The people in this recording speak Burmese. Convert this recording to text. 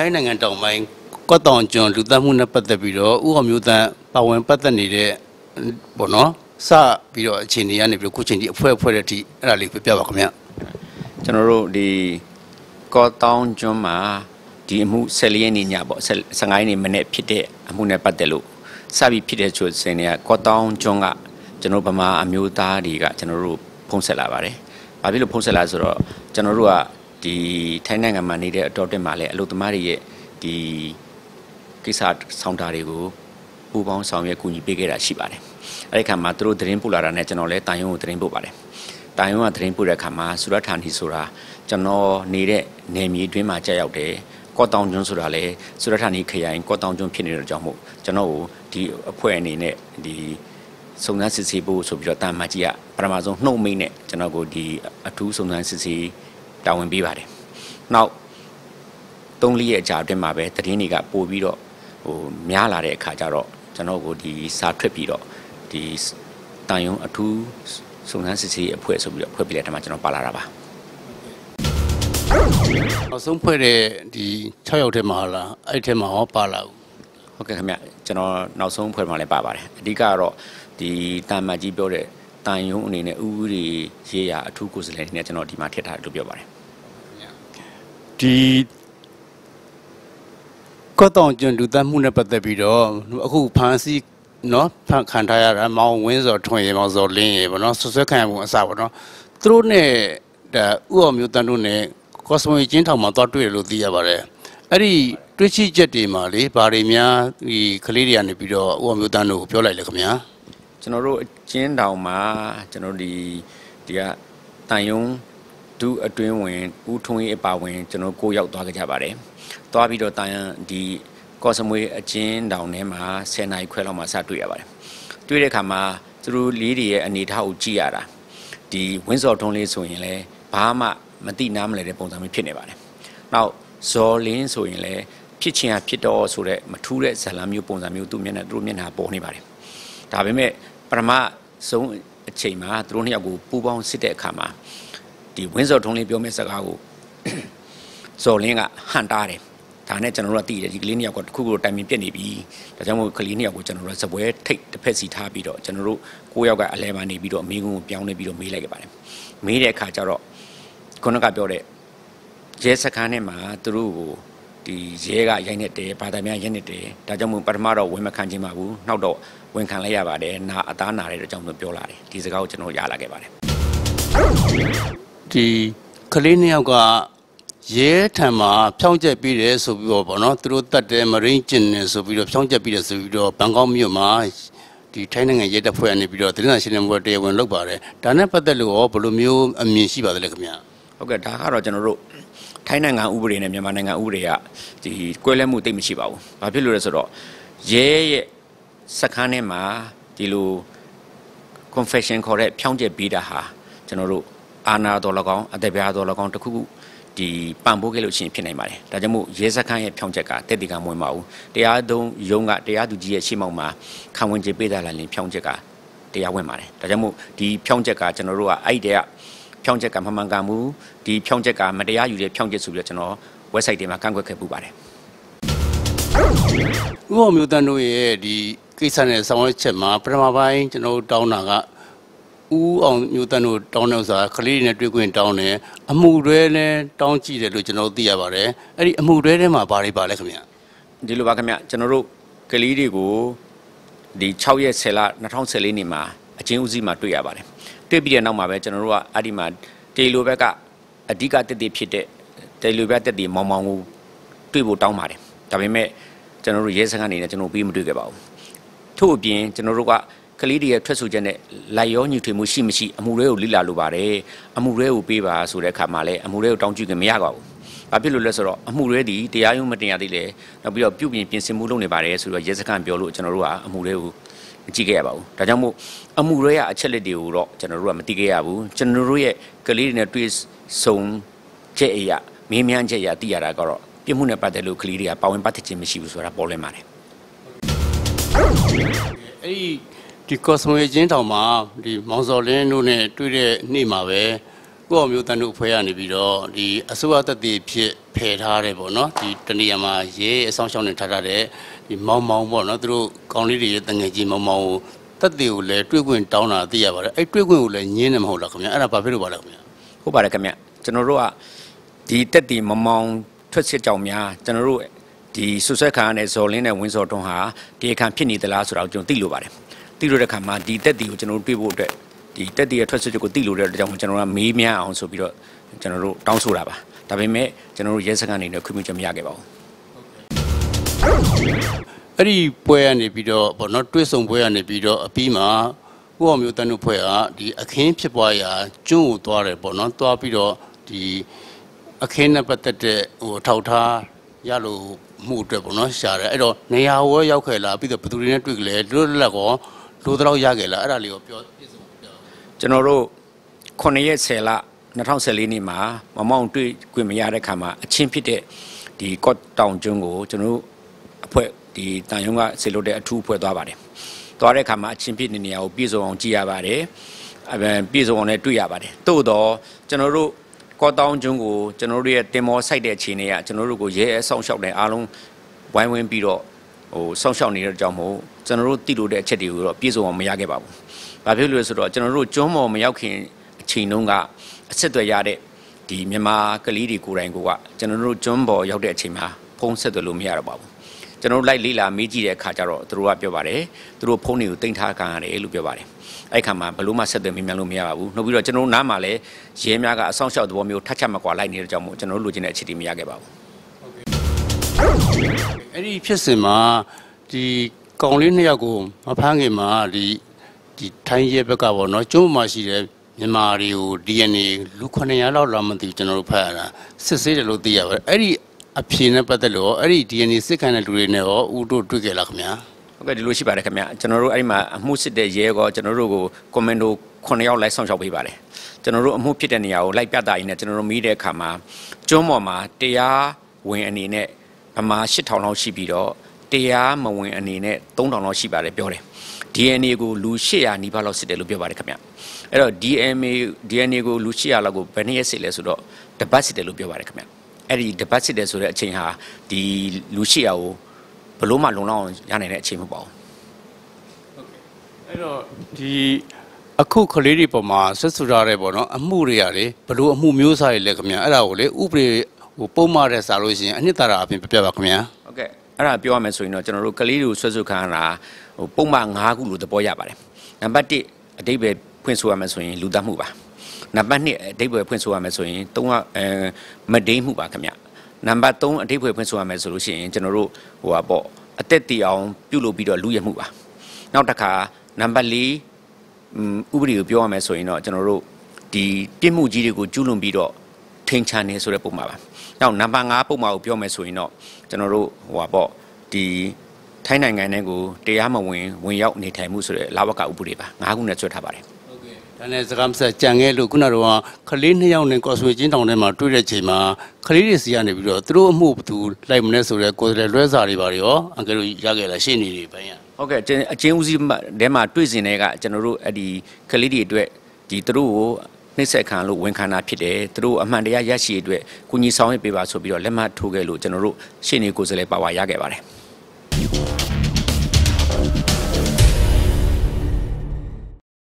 ထိုင်းနိုင်ငံတောင်ပိုင်းကော့တောင်ကျွန်းလူသက်မှုနဲ့ပတ်သက်ပြီးတော့ဥအောင်မျိုးတန်းပါဝင်ပတ်သက်နေတဲ့ပေါ့နော်စပြီးတော့အခြေအနေကနေပြီးတော့ခုချိန်ဒီအဖွဲ့အဖွဲ့တဲ့အထိအဲ့ဒါလေးပြပြပါခင်ဗျကျွန်တော်တို့ဒီကောတောင်းကျွန်းမှာဒီအမှု14ရက်နေ့ညပေါ့15ရက်နေ့မနေ့ဖြစ်တဲ့အမှုနဲ့ပတ်သက်လို့စပြီးဖြစ်တဲ့ဆိုစင်တွေကကောတောင်းကျွန်းကကျွန်တော်ဗမာအမျိုးသားတွေကကျွန်တော်တို့ဖုံးဆက်လာပါတယ်။ဘာဖြစ်လို့ဖုံးဆက်လာဆိုတော့ကျွန်တော်တို့က ဒီထိုင်းနိုင်ငံမှာနေတဲ့အတော်တက်မှာလည်းအလုပ်သမားတွေရဲ့ဒီကိစ္စဆောင်တာတွေကိုပူပေါင်းဆောင်ရွက်ကူညီပေးခဲ့တာရှိပါတယ်။အဲဒီခါမှာသူတို့သတင်းပို့လာတာနဲ့ကျွန်တော်လည်းတာယုံကိုသတင်းပို့ပါတယ်။တာယုံကသတင်းပို့တဲ့အခါမှာสุရဌာနီဆိုတာကျွန်တော်နေတဲ့နယ်မြေအတွင်းမှာကြာရောက်တယ်။ကော့တောင်ကျွန်းဆိုတာလေสุရဌာနီခရိုင်ကော့တောင်ကျွန်းဖြစ်နေတဲ့ကြောင့်မို့ကျွန်တော်ကိုဒီအဖွဲ့အနေနဲ့ဒီစုံစမ်းစစ်ဆေးဖို့ဆိုပြီးတော့တာမကြီးကပထမဆုံးနှုတ်မိတ်နဲ့ကျွန်တော်ကိုဒီအထူးစုံစမ်းစစ်ဆေး တာဝန်ပေးပါတယ်။နောက်သုံးလေးရဲ့အကြာအတွင်းမှာပဲသတင်းတွေကပို့ပြီးတော့ဟိုများလာတဲ့အခါကျတော့ကျွန်တော်ကိုဒီစာထွက်ပြီးတော့ဒီတန်ယုံအထူးစုံစမ်းစစ်ဆေးအဖွဲ့ဆိုပြီးတော့ဖွဲ့ပြလိုက်တဲ့မှာကျွန်တော်ပါလာတာပါနောက်ဆုံးဖွဲ့တဲ့ဒီ6ယောက်ထဲမှာလားအဲ့ထဲမှာဟောပါလာဘူးဟုတ်ကဲ့ခင်ဗျကျွန်တော်နောက်ဆုံးဖွဲ့မှာလည်းပါပါတယ်အဓိကတော့ဒီတာမတ်ကြီးပြောတဲ့ တန်ယုံအနေနဲ့ဥဥတွေရေးရအထူးကိုယ်စားလှယ်အနေနဲ့ကျွန်တော်ဒီမှာထည့်ထားတယ်လို့ပြောပါတယ်ဒီကော့တောင်ကျွန်းလူသက်မှုနဲ့ပတ်သက်ပြီးတော့အခုဖန်စီနော်ဖန်ခံထားရတာမောင်ဝင်းစော်ထွင်ရေမောင်စော်လင်းရေပေါ့နော်ဆွဆွဲခံရမှုအစပေါ့နော်သူတို့နဲ့ဒါဥအောင်မျိုးတန်းတို့နဲ့ကော့စမွေကျင်းထောင်မှာသွားတွေ့ရလို့သိရပါတယ်အဲ့ဒီတွေ့ရှိချက်တွေမှာလေဘာတွေများဒီကလေးတွေကနေပြီးတော့ဥအောင်မျိုးတန်းတို့ကိုပြောလိုက်လေခင်ဗျာ ကျွန်တော်တို့အကျဉ်းတောင်မှာကျွန်တော်ဒီဒီကတန်ယုံဒုအတွင်းဝင်ဦးထွန်းရေးအပါဝင်ကျွန်တော်ကိုရောက်သွားကြကြပါတယ်။သွားပြီးတော့တန်ယံဒီကော့စမွေအကျဉ်းတောင်ထဲမှာ10နိုင်ခွဲလောက်မှစတွေ့ရပါတယ်။တွေ့တဲ့အခါမှာသူတို့လေးတွေရဲ့အနေအထားကိုကြည့်ရတာဒီဝင်းစော်ထွန်းလေးဆိုရင်လည်းဘာမှမတိနားမလဲတဲ့ပုံစံမျိုးဖြစ်နေပါတယ်။နောက်ဇော်လင်းဆိုရင်လည်းဖြစ်ချင်တာဖြစ်တော့ဆိုတဲ့မထူးတဲ့ဇာလံမျိုးပုံစံမျိုးသူ့မျက်နှာသူတို့မျက်နှာပေါ်နေပါတယ်။ ဒါပေမဲ့ပထမဆုံးအချိန်မှာသူတို့နှစ်ယောက်ကိုပူပေါင်းစစ်တဲ့အခါမှာဒီဝင်းစော်ထုံးလေးပြောမဲ့စကားကိုဇော်လင်းကဟန်တားတယ်ဒါနဲ့ကျွန်တော်တို့ကသိတယ်ဒီကလေးနှစ်ယောက်ကတစ်ခုခုတိုင်ပင်ပြက်နေပြီဒါကြောင့်မို့ကလေးနှစ်ယောက်ကိုကျွန်တော်တို့ကစပွဲထိတ်တစ်ဖက်စီထားပြီးတော့ကျွန်တော်တို့ကိုးယောက်ကအလဲပါနေပြီးတော့မိကုန်းကိုပြောင်းနေပြီးတော့မေးလိုက်ခဲ့ပါတယ်မေးတဲ့အခါကျတော့ခုနကပြောတဲ့ရဲစခန်းထဲမှာသူတို့ကို ဒီရဲကရိုက်နေတယ်ဘာသာများရိုက်နေတယ်ဒါကြောင့်မို့ပထမတော့ဝင်မခံခြင်းပါဘူးနောက်တော့ဝင်ခံလိုက်ရပါတယ်နာအသားနာတဲ့အတွက်ကြောင့်မို့ပြောလာတယ်ဒီစကားကိုကျွန်တော်ရလာခဲ့ပါတယ်ဒီကလေးနှစ်ယောက်ကရဲထံမှာဖြောင်းချက်ပြီးတယ်ဆိုပြီးတော့ဗောနော်သူတို့တတ်တယ်မရင်းကျင်တယ်ဆိုပြီးတော့ဖြောင်းချက်ပြီးတယ်ဆိုပြီးတော့ဘန်ကောက်မြို့မှာဒီထိုင်းနိုင်ငံရဲတပ်ဖွဲ့ကနေပြီးတော့သတင်းစာရှင်းလင်းပွဲတရားဝင်လုပ်ပါတယ်ဒါနဲ့ပတ်သက်လို့ရောဘယ်လိုမျိုးအမြင်ရှိပါသလဲခင်ဗျာ ဟုတ်ကဲ့ဒါကတော့ကျွန်တော်တို့ထိုင်းနိုင်ငံဥပဒေနဲ့မြန်မာနိုင်ငံဥပဒေကဒီကွဲလဲမှုတိတ်မရှိပါဘူး။ဘာဖြစ်လို့လဲဆိုတော့ရဲရဲ့စခန်းထဲမှာဒီလို confession ခေါ်တဲ့ဖြောင်းချက်ပေးတာဟာကျွန်တော်တို့အာနာတော်၎င်းအသက်ပြားတော်၎င်းတစ်ခုခုဒီပံ့ပိုးခဲ့လို့ရှိရင်ဖြစ်နိုင်ပါတယ်။ဒါကြောင့်မို့ရဲစခန်းရဲ့ဖြောင်းချက်ကတက်တီကမဝင်ပါဘူး။တရားသုံးရုံးကတရားသူကြီးရဲ့ရှေ့မှောက်မှာခံဝင်ကြေပေးတာလာရင်ဖြောင်းချက်ကတရားဝင်ပါတယ်။ဒါကြောင့်မို့ဒီဖြောင်းချက်ကကျွန်တော်တို့ကအဲ့ဒီတည်းက ဖြောင်းချက်ကမမှန်ကန်ဘူးဒီဖြောင်းချက်ကမတရားယူတဲ့ဖြောင်းချက်ဆိုပြီးတော့ကျွန်တော် website တွေမှာကန့်ကွက်ခဲ့ပူပါတယ်ဥပမျိုးတန်းတို့ရဲ့ဒီကိစ္စနဲ့ဆောင်ရွက်ချက်မှာပထမပိုင်းကျွန်တော်တို့တောင်းတာကဥအောင်မျိုးတန်းတို့တောင်းတဲ့ဥစ္စာကလေးတွေနဲ့တွေ့ခွင့်တောင်းတယ်အမှုတွဲနဲ့တောင်းကြည့်တယ်လို့ကျွန်တော်တို့သိရပါတယ်အဲ့ဒီအမှုတွဲထဲမှာဘာတွေပါလဲခင်ဗျာဒီလိုပါခင်ဗျကျွန်တော်တို့ကလေးတွေကိုဒီ6ရက်10လ2014年မှာအချင်းဦးစီးမှာတွေ့ရပါတယ် တွေ့ပြီးတဲ့နောက်မှာပဲကျွန်တော်တို့ကအဲ့ဒီမှာတေလိုဘက်ကအဓိကတက်တည်ဖြစ်တဲ့တေလိုဘက်တက်တည်မောင်မောင်ကိုတွေ့ဖို့တောင်းပါတယ်ဒါပေမဲ့ကျွန်တော်တို့ရဲစခန်းအနေနဲ့ကျွန်တော်ပြီးမတွေ့ခဲ့ပါဘူးထို့အပြင်ကျွန်တော်တို့ကကလေးတွေရဲ့ထွက်ဆိုချက်နဲ့လိုက်ရောညှိထွေမှုရှိမရှိအမှုတွေကိုလိလာလိုပါတယ်အမှုတွေကိုပေးပါဆိုတဲ့အခါမှာလည်းအမှုတွေကိုတောင်းကြည့်ခင်မရပါဘူး။ဘာဖြစ်လို့လဲဆိုတော့အမှုတွေဒီတရားရုံးမတင်ရသေးလေနောက်ပြီးတော့ပြုပြင်ပြင်ဆင်မှုလုပ်နေပါတယ်ဆိုတော့ရဲစခန်းပြောလို့ကျွန်တော်တို့ကအမှုတွေကို မကြည့်ခဲ့ရပါဘူး။ဒါကြောင့်မို့အမှုတွေကအချက်လက်တွေကိုတော့ကျွန်တော်တို့ကမသိခဲ့ရဘူး။ကျွန်တော်တို့ရဲ့ကလေးတွေနဲ့တွေ့ဆုံချက်အရာမင်းမြန်ချက်အရာသိရတာကတော့ပြစ်မှုနဲ့ပတ်သက်လို့ကလေးတွေကပါဝင်ပတ်သက်ခြင်းမရှိဘူးဆိုတာပေါ်လွင်ပါတယ်အဲ့ဒီဒီကော့စမွေချင်းတောင်မှာဒီမောင်စော်လင်းတို့နဲ့တွေ့တဲ့နေ့မှာပဲ ကိုယ့်အမျိုးတန်းတို့ဖွဲ့ရနေပြီးတော့ဒီအစိုးရတက်တည်ဖြစ်ဖဖယ်ထားတယ်ပေါ့နော်ဒီတနေရာမှာရဲအဆောင်ရှောင်းနေထားထားတဲ့ဒီမောင်မောင်ပေါ့နော်သူတို့ကောင်းလေးတွေရဲ့တငယ်ချင်းမောင်မောင်ကိုတက်တေကိုလည်းတွေ့ခွင့်တောင်းတာသိရပါတယ်အဲ့တွေ့ခွင့်ကိုလည်းညင်းနေမဟုတ်လားခင်ဗျအဲ့ဒါဘာဖြစ်လို့ပါလဲခင်ဗျဟုတ်ပါတယ်ခင်ဗျကျွန်တော်တို့ကဒီတက်တီမမောင်ထွက်စစ်ကြောင်များကျွန်တော်တို့ဒီဆွဆွဲခံရတဲ့ဇော်လင်းနဲ့ဝင်းစော်တွန်းဟာဒီအခါဖြစ်နေသလားဆိုတော့ကျွန်တော်သိလို့ပါတယ်သိလို့တဲ့ခါမှာဒီတက်တီကိုကျွန်တော်တို့တွေ့ဖို့အတွက် ဒီတက်တီရဲ့ထွက်စစ်ချက်ကိုသိလို့တဲ့အတွက်ကြောင့်ကျွန်တော်တို့ကမေးမြန်းအောင်ဆိုပြီးတော့ကျွန်တော်တို့တောင်းဆိုတာပါဒါပေမဲ့ကျွန်တော်တို့ရဲစခန်းအနေနဲ့ခွင့်ပြုချက်မရခဲ့ပါဘူးအဲ့ဒီပွဲကနေပြီးတော့ပေါ့နော်တွဲဆုံပွဲကနေပြီးတော့အပြီးမှာဥအောင်မျိုးတန်းတို့ဖွဲ့ကဒီအခင်းဖြစ်ပွားရာကျွန်းကိုသွားတယ်ပေါ့နော်သွားပြီးတော့ဒီအခင်းနဲ့ပတ်သက်တဲ့ဟိုထောက်ထားရလို့မှုအတွက်ပေါ့နော်ရှာတယ်အဲ့တော့နေရာဝဲရောက်ခဲ့လားပြီးတော့ဘယ်သူတွေနဲ့တွေ့ကြလဲလွတ်လပ်ကောလိုတော့ရခဲ့လားအဲ့ဒါလေးကိုပြောပြစုံပြော ကျွန်တော်တို့9ရက်10လ2014နှစ်မှာမမောင်တွေ့ခွင့်မရတဲ့ခါမှာအချင်းဖြစ်တဲ့ဒီကော့တောင်ကျွန်းကိုကျွန်တော်တို့အဖွဲ့ဒီတန်ယုံကဆေလို့တဲ့အထူးအဖွဲ့သွားပါတယ်။သွားတဲ့ခါမှာအချင်းဖြစ်တဲ့နေရာကိုပြည်စုံအောင်ကြည့်ရပါတယ်။အဲပြည်စုံအောင်လည်းတွေ့ရပါတယ်။သို့တော့ကျွန်တော်တို့ကော့တောင်ကျွန်းကိုကျွန်တော်တို့ရဲ့တင်မောဆိုင်တဲ့အခြေအနေကကျွန်တော်တို့ကိုရဲအဆောင်ရှောက်တဲ့အားလုံးဝိုင်းဝန်းပြီးတော့ ဟိုဆောင်းရှောက်နေတဲ့ကြောင့်မို့ကျွန်တော်တို့တည်လို့တဲ့အချက်တွေကိုတော့ပြည်စုံအောင်မရခဲ့ပါဘူး။ဘာဖြစ်လို့လဲဆိုတော့ကျွန်တော်တို့ကျွန်းမော်မရောက်ခင်အချိန်တုန်းကအဆက်အသွယ်ရတဲ့ဒီမြန်မာကလေးတွေကိုယ်တိုင်ကကျွန်တော်တို့ကျွန်းပေါ်ရောက်တဲ့အချိန်မှာဖုန်းဆက်သွယ်လို့မရတော့ပါဘူး။ကျွန်တော်တို့လိုက်လေးလာမေးကြည့်တဲ့အခါကျတော့သူတို့ကပြောပါတယ်သူတို့ဖုန်းတွေကိုတင်ထားခံရတယ်လို့ပြောပါတယ်။အဲ့ခါမှာဘလို့မှဆက်သွယ်မေးမြန်းလို့မရပါဘူး။နောက်ပြီးတော့ကျွန်တော်တို့နားမှာလည်းရဲများကအဆောင်ရှောက်သဘောမျိုးထပ်ချက်မကွာလိုက်နေတဲ့ကြောင့်မို့ကျွန်တော်တို့လိုချင်တဲ့အခြေအနေမရခဲ့ပါဘူး။ အဲ့ဒီဖြစ်စဉ်မှာဒီကောင်လေးနှစ်ယောက်ကိုမဖမ်းခင်မှာဒီဒီထိုင်းရဲဘက်ကပေါ့နော်ကျုံးမှာရှိတဲ့မြန်မာတွေကို DNA လူ900လောက်လာမသိဘူးကျွန်တော်တို့ဖတ်ရတာစစ်ဆေးတယ်လို့သိရပါတယ်အဲ့ဒီအဖြေနဲ့ပတ်သက်လို့ရောအဲ့ဒီ DNA စစ်ခံတဲ့လူတွေနဲ့ရောဦးတို့တွေ့ကြလားခင်ဗျာဟုတ်ကဲ့ဒီလိုရှိပါတယ်ခင်ဗျကျွန်တော်တို့အဲ့ဒီမှာအမှုစစ်တဲ့ရဲကောကျွန်တော်တို့ကိုကွန်မန်ဒို9ယောက်လိုက်ဆောင်ရှောက်ပေးပါတယ်ကျွန်တော်တို့အမှုဖြစ်တဲ့နေရာကိုလိုက်ပြတာရင်းနဲ့ကျွန်တော်တို့မိတဲ့အခါမှာကျွန်းပေါ်မှာတရားဝင်အနေနဲ့ ဗမာ8000လောက်ရှိပြီးတော့တရားမဝင်အနေနဲ့3000လောက်ရှိပါတယ်ပြောတယ် DNA ကိုလူ800နီးပါးလောက်စစ်တယ်လို့ပြောပါတယ်ခင်ဗျအဲ့တော့ DNA DNA ကိုလူ800လောက်ကိုဘယ်နှစ်ရက်စစ်လဲဆိုတော့တပတ်စစ်တယ်လို့ပြောပါတယ်ခင်ဗျအဲ့ဒီတပတ်စစ်တယ်ဆိုတဲ့အချိန်ဟာဒီလူ800ကိုဘလို့မှလုံလောက်အောင်ရနိုင်တဲ့အချိန်မဟုတ်ပါဘူးအဲ့တော့ဒီအခုကလေးတွေပေါ်မှာဆက်ဆူထားတဲ့ပေါ့နော်အမှုတွေရတယ်ဘလို့အမှုမျိုးစားတွေလဲခင်ဗျာအဲ့ဒါကိုလေဥပဒေ ဟိုပုံမှန်တဲ့စာလို့ရှိရင်အနှစ်သာရအပြင်ပြပြပါခင်ဗျာဟုတ်ကဲ့အဲ့ဒါပြောရမယ်ဆိုရင်တော့ကျွန်တော်တို့ကလေးတွေကိုဆွဲဆွခံရတာဟိုပုံမှန်၅ခုလို့သဘောရပါတယ်နံပါတ်1အတိတ်ပဲဖွင့်ဆိုရမယ်ဆိုရင်လူသားမှုပါနံပါတ်2အတိတ်ပဲဖွင့်ဆိုရမယ်ဆိုရင်သုံးကအဲမဒိန်းမှုပါခင်ဗျနံပါတ်3အတိတ်ပဲဖွင့်ဆိုရမယ်ဆိုလို့ရှိရင်ကျွန်တော်တို့ဟိုပါပေါ့အသက်တည်အောင်ပြုလုပ်ပြီးတော့လူရမှုပါနောက်တစ်ခါနံပါတ်4อืมဥပဒေကိုပြောရမယ်ဆိုရင်တော့ကျွန်တော်တို့ဒီပြစ်မှုကြီးတွေကိုကျူးလွန်ပြီးတော့ ထိန်ချန်နေဆိုတဲ့ပုံမှာပါ။နောက်နံပါတ်5ပုံမှာကိုပြောမယ်ဆိုရင်တော့ကျွန်တော်တို့ဟိုပါပေါ့ဒီထိုင်းနိုင်ငံထဲကိုတရားမဝင်ဝင်ရောက်နေထိုင်မှုဆိုတဲ့လာဝကဥပဒေပါ၅ခုနဲ့ဆွဲထားပါတယ်ဟုတ်ကဲ့ဒါနဲ့စကားမဆက်ကြံခဲ့လို့ခုနကတော့ကလေးနှစ်ယောက်နဲ့ကော်ဆွေချင်းတောင်ထဲမှာတွေ့တဲ့ချိန်မှာကလေးတွေစီကနေပြီးတော့သူတို့အမှုဘသူလိုက်မလဲဆိုတော့ကိုယ်လည်းလွဲစာတွေပါရောအင်္ဂလိပ်ရခဲ့လားရှင်းနေတွေပိုင်းရ။ဟုတ်ကဲ့အကျဉ်းအကျဉ်းဦးစီးထဲမှာတွေ့စဉ်တွေကကျွန်တော်တို့အဲ့ဒီကလေးတွေအတွက်ဒီသူတို့ကို နှိမ့်ဆက်ခံလို့ဝန်ခံတာဖြစ်တယ်သူတို့အမှန်တရားရရှိရအတွက်ကုညီဆောင်ရွက်ပေးပါဆိုပြီးတော့လက်မှတ်ထိုးခဲ့လို့ကျွန်တော်တို့ရှင်းနေကိုယ်စားလှယ်ပါဝါရခဲ့ပါတယ်